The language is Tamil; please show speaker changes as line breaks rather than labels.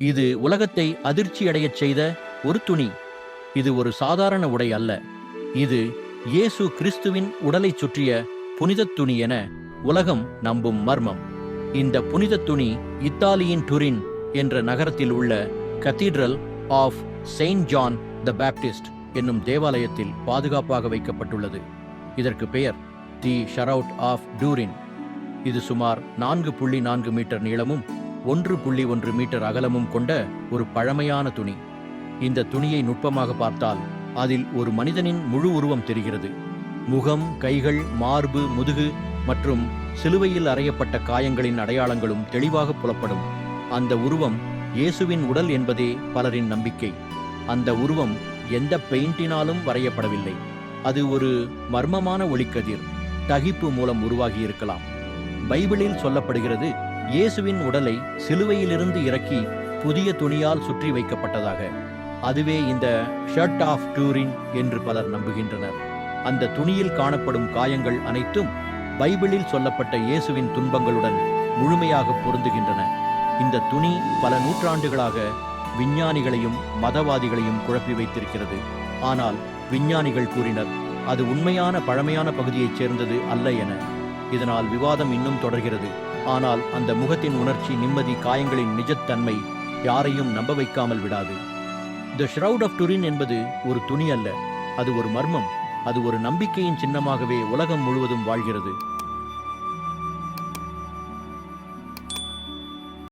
இது உலகத்தை அதிர்ச்சியடையச் செய்த ஒரு துணி. இது ஒரு சாதாரண உடை அல்ல. இது இயேசு கிறிஸ்துவின் உடலைச் சுற்றிய புனிதத் துணி என உலகம் நம்பும் மர்மம். இந்த புனிதத் துணி இத்தாலியின் டுரின் என்ற நகரத்தில் உள்ள cathedral of Saint John the Baptist என்னும் தேவாலயத்தில் பாதுகாப்பாக வைக்கப்பட்டுள்ளது. இதற்கு பெயர் தி ஷரவுட் ஆஃப் டூரின். இது சுமார் நான்கு புள்ளி நான்கு மீட்டர் நீளமும் ஒன்று புள்ளி ஒன்று மீட்டர் அகலமும் கொண்ட ஒரு பழமையான துணி. இந்த துணியை நுட்பமாக பார்த்தால் அதில் ஒரு மனிதனின் முழு உருவம் தெரிகிறது. முகம் கைகள் மார்பு முதுகு மற்றும் சிலுவையில் அறையப்பட்ட காயங்களின் அடையாளங்களும் தெளிவாக புலப்படும். அந்த உருவம் இயேசுவின் உடல் என்பதே பலரின் நம்பிக்கை. அந்த உருவம் எந்த பெயிண்டினாலும் வரையப்படவில்லை. அது ஒரு மர்மமான ஒளிக்கதிர் தகிப்பு மூலம் உருவாகி இருக்கலாம் பைபிளில் சொல்லப்படுகிறது இயேசுவின் உடலை சிலுவையிலிருந்து இறக்கி புதிய துணியால் சுற்றி வைக்கப்பட்டதாக. அதுவே இந்த ஷர்ட் ஆஃப் டூரின் என்று பலர் நம்புகின்றனர். அந்த துணியில் காணப்படும் காயங்கள் அனைத்தும் பைபிளில் சொல்லப்பட்ட இயேசுவின் துன்பங்களுடன் முழுமையாக பொருந்துகின்றன. இந்த துணி பல நூற்றாண்டுகளாக விஞ்ஞானிகளையும் மதவாதிகளையும் குழப்பி வைத்திருக்கிறது. ஆனால் விஞ்ஞானிகள் கூறினர் அது உண்மையான பழமையான பகுதியைச் சேர்ந்தது அல்ல என. இதனால் விவாதம் இன்னும் தொடர்கிறது. ஆனால் அந்த முகத்தின் உணர்ச்சி நிம்மதி காயங்களின் நிஜத்தன்மை யாரையும் நம்ப வைக்காமல் விடாது. த ஷ்ரவுட் ஆஃப் டுரின் என்பது ஒரு துணி அல்ல. அது ஒரு மர்மம். அது ஒரு நம்பிக்கையின் சின்னமாகவே உலகம் முழுவதும் வாழ்கிறது.